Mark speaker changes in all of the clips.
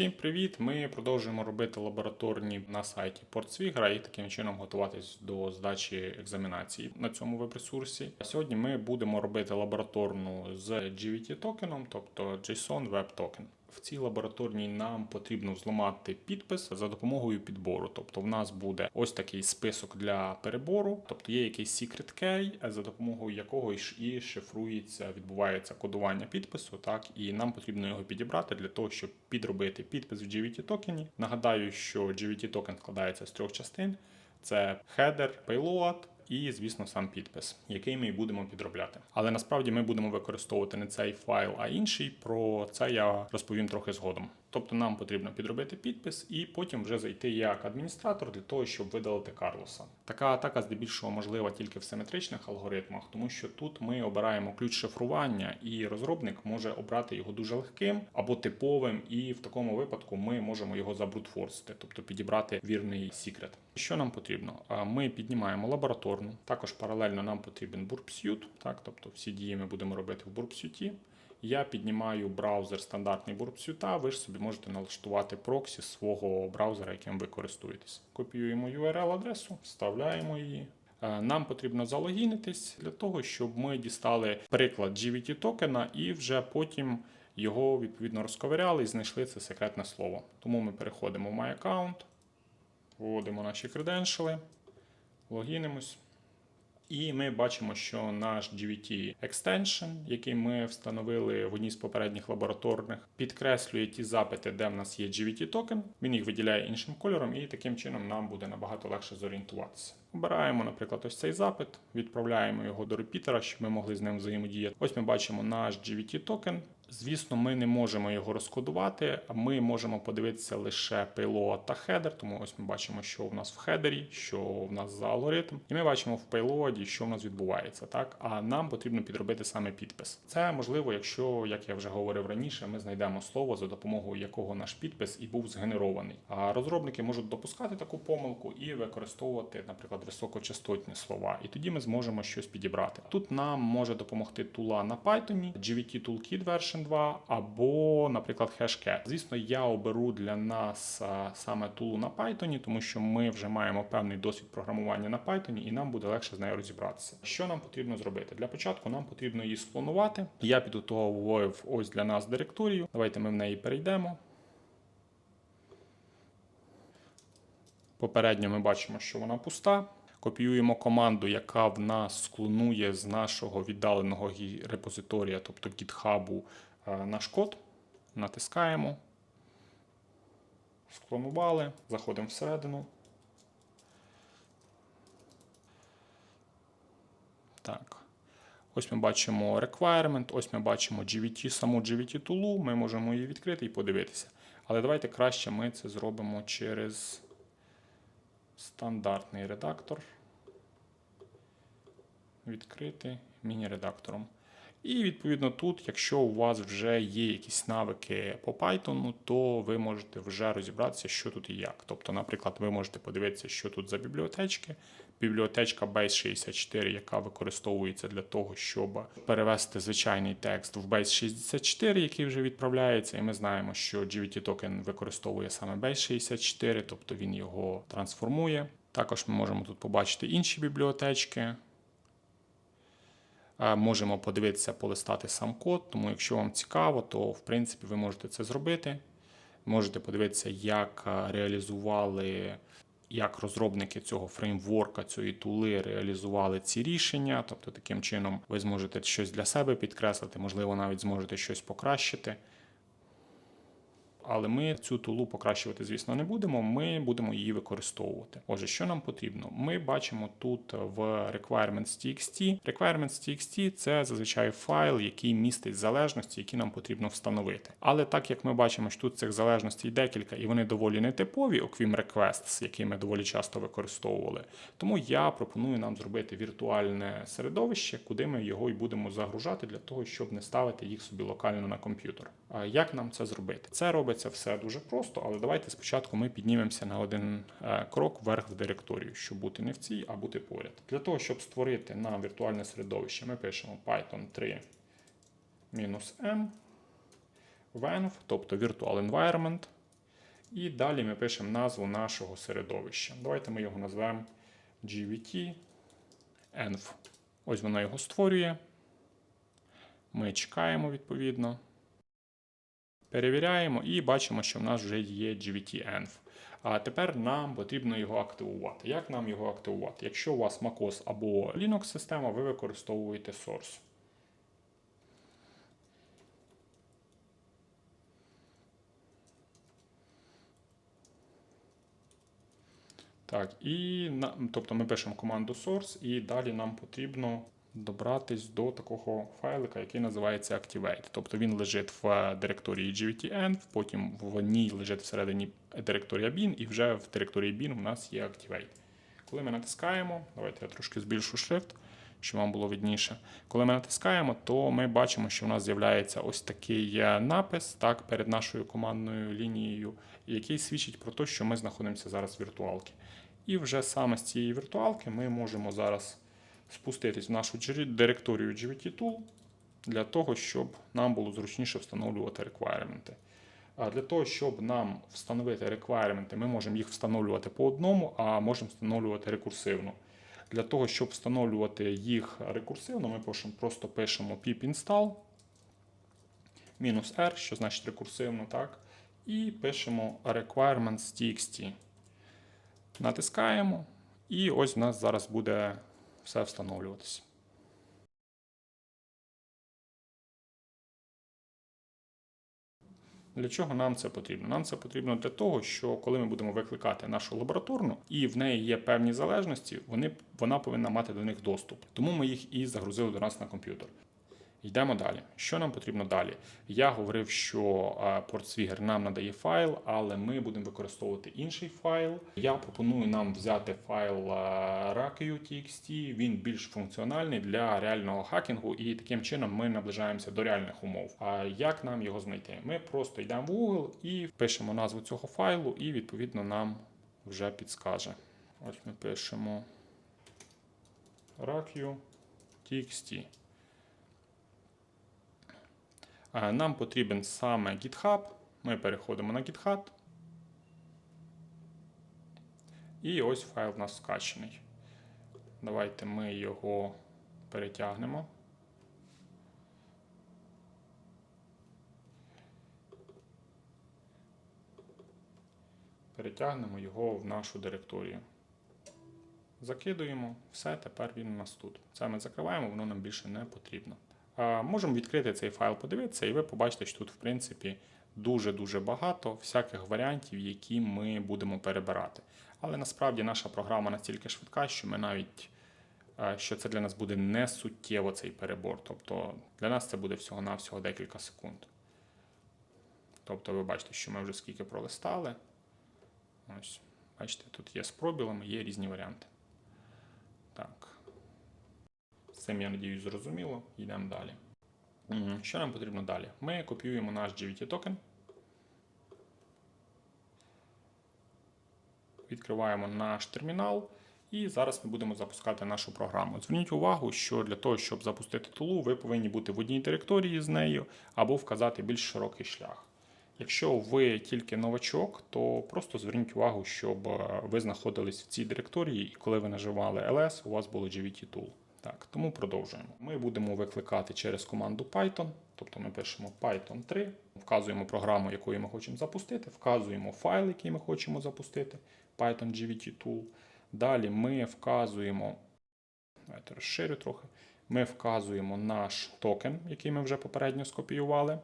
Speaker 1: Всім привіт! Ми продовжуємо робити лабораторні на сайті Портсвігра і таким чином готуватись до здачі екзаменації на цьому веб-ресурсі. Сьогодні ми будемо робити лабораторну з GVT токеном, тобто JSON Web Token. В цій лабораторній нам потрібно взламати підпис за допомогою підбору. Тобто, в нас буде ось такий список для перебору, тобто є якийсь secret key, за допомогою якого і шифрується, відбувається кодування підпису. Так і нам потрібно його підібрати для того, щоб підробити підпис в GVT токені. Нагадаю, що GVT токен складається з трьох частин: це header, payload і, звісно, сам підпис, який ми будемо підробляти. Але насправді ми будемо використовувати не цей файл, а інший. Про це я розповім трохи згодом. Тобто нам потрібно підробити підпис і потім вже зайти як адміністратор для того, щоб видалити Карлоса. Така атака здебільшого можлива тільки в симетричних алгоритмах, тому що тут ми обираємо ключ шифрування, і розробник може обрати його дуже легким або типовим, і в такому випадку ми можемо його забрутфорсити, тобто підібрати вірний секрет. Що нам потрібно? Ми піднімаємо лабораторну. Також паралельно нам потрібен Burp так, тобто всі дії ми будемо робити в Burp я піднімаю браузер стандартний Burp ви ж собі можете налаштувати проксі свого браузера, яким ви користуєтесь. Копіюємо URL-адресу, вставляємо її. Е, Нам потрібно залогінитись для того, щоб ми дістали приклад GVT токена і вже потім його відповідно розковиряли і знайшли це секретне слово. Тому ми переходимо в My Account, вводимо наші креденшали, логінимось. І ми бачимо, що наш GVT Extension, який ми встановили в одній з попередніх лабораторних, підкреслює ті запити, де в нас є GVT токен. Він їх виділяє іншим кольором, і таким чином нам буде набагато легше зорієнтуватися. Обираємо, наприклад, ось цей запит, відправляємо його до репітера, щоб ми могли з ним взаємодіяти. Ось ми бачимо наш GVT токен. Звісно, ми не можемо його розкодувати, ми можемо подивитися лише payload та хедер. Тому ось ми бачимо, що в нас в хедері, що в нас за алгоритм, і ми бачимо в payload, що в нас відбувається. Так, а нам потрібно підробити саме підпис. Це можливо, якщо, як я вже говорив раніше, ми знайдемо слово за допомогою якого наш підпис і був згенерований. А розробники можуть допускати таку помилку і використовувати, наприклад, високочастотні слова. І тоді ми зможемо щось підібрати. Тут нам може допомогти тула на Python, GVT Toolkit Version Version 2 або, наприклад, Hashcat. Звісно, я оберу для нас саме тулу на Python, тому що ми вже маємо певний досвід програмування на Python, і нам буде легше з нею розібратися. Що нам потрібно зробити? Для початку нам потрібно її спланувати. Я підготовив ось для нас директорію. Давайте ми в неї перейдемо. Попередньо ми бачимо, що вона пуста. Копіюємо команду, яка в нас склонує з нашого віддаленого репозиторія, тобто Е, наш код, натискаємо, склонували, заходимо всередину. Так. Ось ми бачимо requirement, ось ми бачимо GVT, саму GVT тулу, ми можемо її відкрити і подивитися. Але давайте краще ми це зробимо через стандартний редактор. Відкрити міні-редактором. І відповідно тут, якщо у вас вже є якісь навики по Python, то ви можете вже розібратися, що тут і як. Тобто, наприклад, ви можете подивитися, що тут за бібліотечки. Бібліотечка Base64, яка використовується для того, щоб перевести звичайний текст в Base64, який вже відправляється. І ми знаємо, що GVT токен використовує саме Base64, тобто він його трансформує. Також ми можемо тут побачити інші бібліотечки. Можемо подивитися, полистати сам код, тому якщо вам цікаво, то в принципі ви можете це зробити. Можете подивитися, як реалізували, як розробники цього фреймворка, цієї тули реалізували ці рішення. Тобто, таким чином ви зможете щось для себе підкреслити, можливо, навіть зможете щось покращити. Але ми цю тулу покращувати, звісно, не будемо. Ми будемо її використовувати. Отже, що нам потрібно? Ми бачимо тут в requirements.txt. Requirements.txt – це зазвичай файл, який містить залежності, які нам потрібно встановити. Але так як ми бачимо, що тут цих залежностей декілька, і вони доволі нетипові, окрім requests, які ми доволі часто використовували. Тому я пропоную нам зробити віртуальне середовище, куди ми його і будемо загружати для того, щоб не ставити їх собі локально на комп'ютер. А як нам це зробити? Це робить робиться все дуже просто, але давайте спочатку ми піднімемося на один е, крок вверх в директорію, щоб бути не в цій, а бути поряд. Для того, щоб створити на віртуальне середовище, ми пишемо Python 3 -m, venv, тобто Virtual Environment. І далі ми пишемо назву нашого середовища. Давайте ми його назвемо GVT env. Ось воно його створює. Ми чекаємо відповідно. Перевіряємо і бачимо, що в нас вже є GVT-env. А тепер нам потрібно його активувати. Як нам його активувати? Якщо у вас MacOS або Linux система, ви використовуєте Source. Так, і тобто ми пишемо команду source, і далі нам потрібно добратись до такого файлика, який називається Activate. Тобто він лежить в директорії GVT-env, потім в ній лежить всередині директорія bin, і вже в директорії bin у нас є Activate. Коли ми натискаємо, давайте я трошки збільшу шрифт, щоб вам було видніше. Коли ми натискаємо, то ми бачимо, що у нас з'являється ось такий напис так, перед нашою командною лінією, який свідчить про те, що ми знаходимося зараз в віртуалці. І вже саме з цієї віртуалки ми можемо зараз спуститись в нашу директорію GVT Tool для того, щоб нам було зручніше встановлювати реквайременти. А для того, щоб нам встановити реквайременти, ми можемо їх встановлювати по одному, а можемо встановлювати рекурсивно. Для того, щоб встановлювати їх рекурсивно, ми просто пишемо pip install R, що значить рекурсивно, так? І пишемо requirements.txt. Натискаємо, і ось в нас зараз буде все встановлюватися. Для чого нам це потрібно? Нам це потрібно для того, що коли ми будемо викликати нашу лабораторну, і в неї є певні залежності, вони, вона повинна мати до них доступ. Тому ми їх і загрузили до нас на комп'ютер. Йдемо далі. Що нам потрібно далі? Я говорив, що PortSwigger нам надає файл, але ми будемо використовувати інший файл. Я пропоную нам взяти файл Rakio.txt, Він більш функціональний для реального хакінгу, і таким чином ми наближаємося до реальних умов. А як нам його знайти? Ми просто йдемо в Google і пишемо назву цього файлу, і відповідно нам вже підскаже. Ось ми пишемо Rakio.txt. Е, Нам потрібен саме GitHub. Ми переходимо на GitHub. І ось файл у нас скачений. Давайте ми його перетягнемо. Перетягнемо його в нашу директорію. Закидуємо, все, тепер він у нас тут. Це ми закриваємо, воно нам більше не потрібно. Можемо відкрити цей файл, подивитися, і ви побачите, що тут, в принципі, дуже-дуже багато всяких варіантів, які ми будемо перебирати. Але насправді наша програма настільки швидка, що ми навіть що це для нас буде не суттєво цей перебор. Тобто для нас це буде всього-навсього декілька секунд. Тобто, ви бачите, що ми вже скільки пролистали. Ось, бачите, тут є з пробілами, є різні варіанти. Так. Цим, я надіюсь, зрозуміло. Йдемо далі. Що нам потрібно далі? Ми копіюємо наш GVT токен. Відкриваємо наш термінал. І зараз ми будемо запускати нашу програму. Зверніть увагу, що для того, щоб запустити тулу, ви повинні бути в одній директорії з нею або вказати більш широкий шлях. Якщо ви тільки новачок, то просто зверніть увагу, щоб е, ви знаходились в цій директорії, і коли ви наживали ls, у вас було GVT Tool. Так, тому продовжуємо. Ми будемо викликати через команду Python, тобто ми пишемо Python 3, вказуємо програму, яку ми хочемо запустити, вказуємо файл, який ми хочемо запустити, Python GVT Tool. Далі ми вказуємо, давайте розширю трохи. Ми вказуємо наш токен, який ми вже попередньо скопіювали.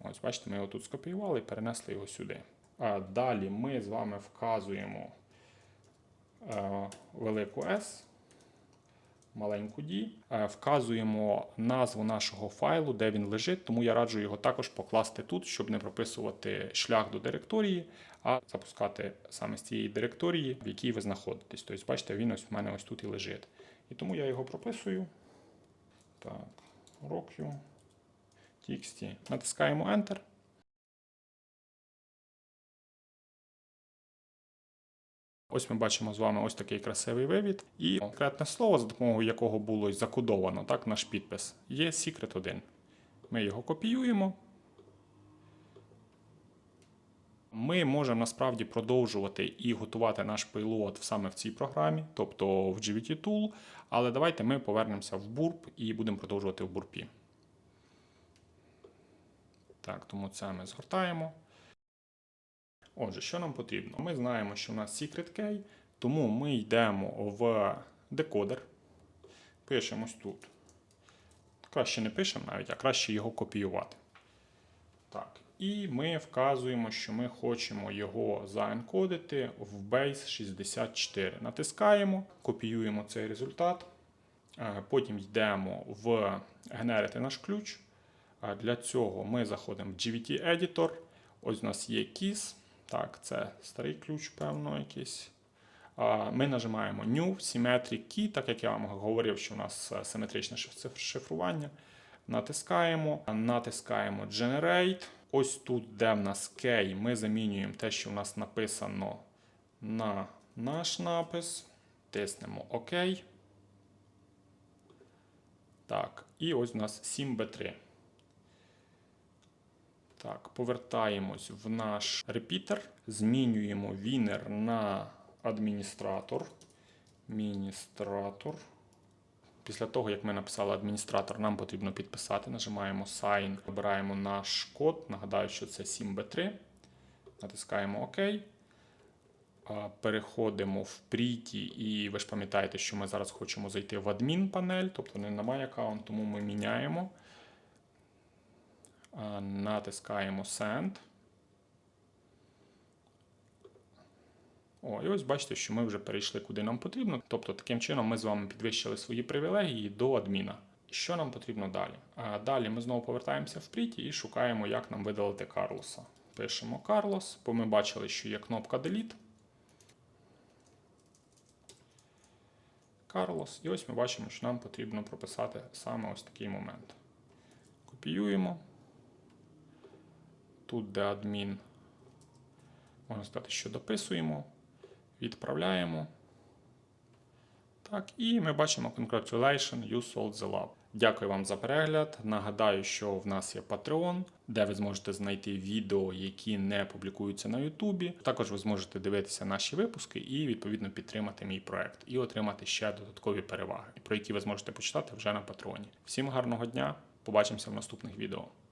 Speaker 1: Ось, бачите, ми його тут скопіювали і перенесли його сюди. А далі ми з вами вказуємо е, велику S, маленьку D, е, вказуємо назву нашого файлу, де він лежить, тому я раджу його також покласти тут, щоб не прописувати шлях до директорії, а запускати саме з цієї директорії, в якій ви знаходитесь. Тобто, бачите, він ось в мене ось тут і лежить. І тому я його прописую. Так, Rockview. TXT. Натискаємо Enter. Ось ми бачимо з вами ось такий красивий вивід. І конкретне слово, за допомогою якого було закодовано так, наш підпис, є Secret 1. Ми його копіюємо. Ми можемо насправді продовжувати і готувати наш пейлот саме в цій програмі, тобто в GVT Tool. Але давайте ми повернемося в Burp і будемо продовжувати в бурпі. Так, тому це ми згортаємо. Отже, що нам потрібно? Ми знаємо, що у нас secret key, тому ми йдемо в декодер, пишемо тут. Краще не пишемо навіть, а краще його копіювати. Так. І ми вказуємо, що ми хочемо його заенкодити в base 64. Натискаємо, копіюємо цей результат. Е, Потім йдемо в генерити наш ключ. Для цього ми заходимо в GVT Editor. Ось у нас є keys. Так, це старий ключ, певно, якийсь. Ми нажимаємо New Symmetric Key, так як я вам говорив, що у нас е, симетричне шифрування. Натискаємо, натискаємо Generate. Ось тут, де в нас key, ми замінюємо те, що в нас написано на наш напис. Тиснемо ОК. Так, і ось у нас 7B3. Так, повертаємось в наш репітер, змінюємо вінер на адміністратор. Міністратор. Після того, як ми написали адміністратор, нам потрібно підписати. Нажимаємо Sign, обираємо наш код. Нагадаю, що це 7B3. Натискаємо ОК. Переходимо в Pretty, і ви ж пам'ятаєте, що ми зараз хочемо зайти в адмін панель, тобто не на My account, тому ми міняємо. Натискаємо Send. О, і ось бачите, що ми вже перейшли куди нам потрібно. Тобто, таким чином ми з вами підвищили свої привілегії до адміна. Що нам потрібно далі? А далі ми знову повертаємося в Пріті і шукаємо, як нам видалити Карлоса. Пишемо Карлос, бо ми бачили, що є кнопка Delete. Карлос. І ось ми бачимо, що нам потрібно прописати саме ось такий момент. Копіюємо. Тут, де адмін, можна сказати, що дописуємо, відправляємо. Так, і ми бачимо Congratulations, you sold the lab. Дякую вам за перегляд. Нагадаю, що в нас є Patreon, де ви зможете знайти відео, які не публікуються на Ютубі. Також ви зможете дивитися наші випуски і відповідно підтримати мій проект і отримати ще додаткові переваги, про які ви зможете почитати вже на Патреоні. Всім гарного дня! Побачимося в наступних відео.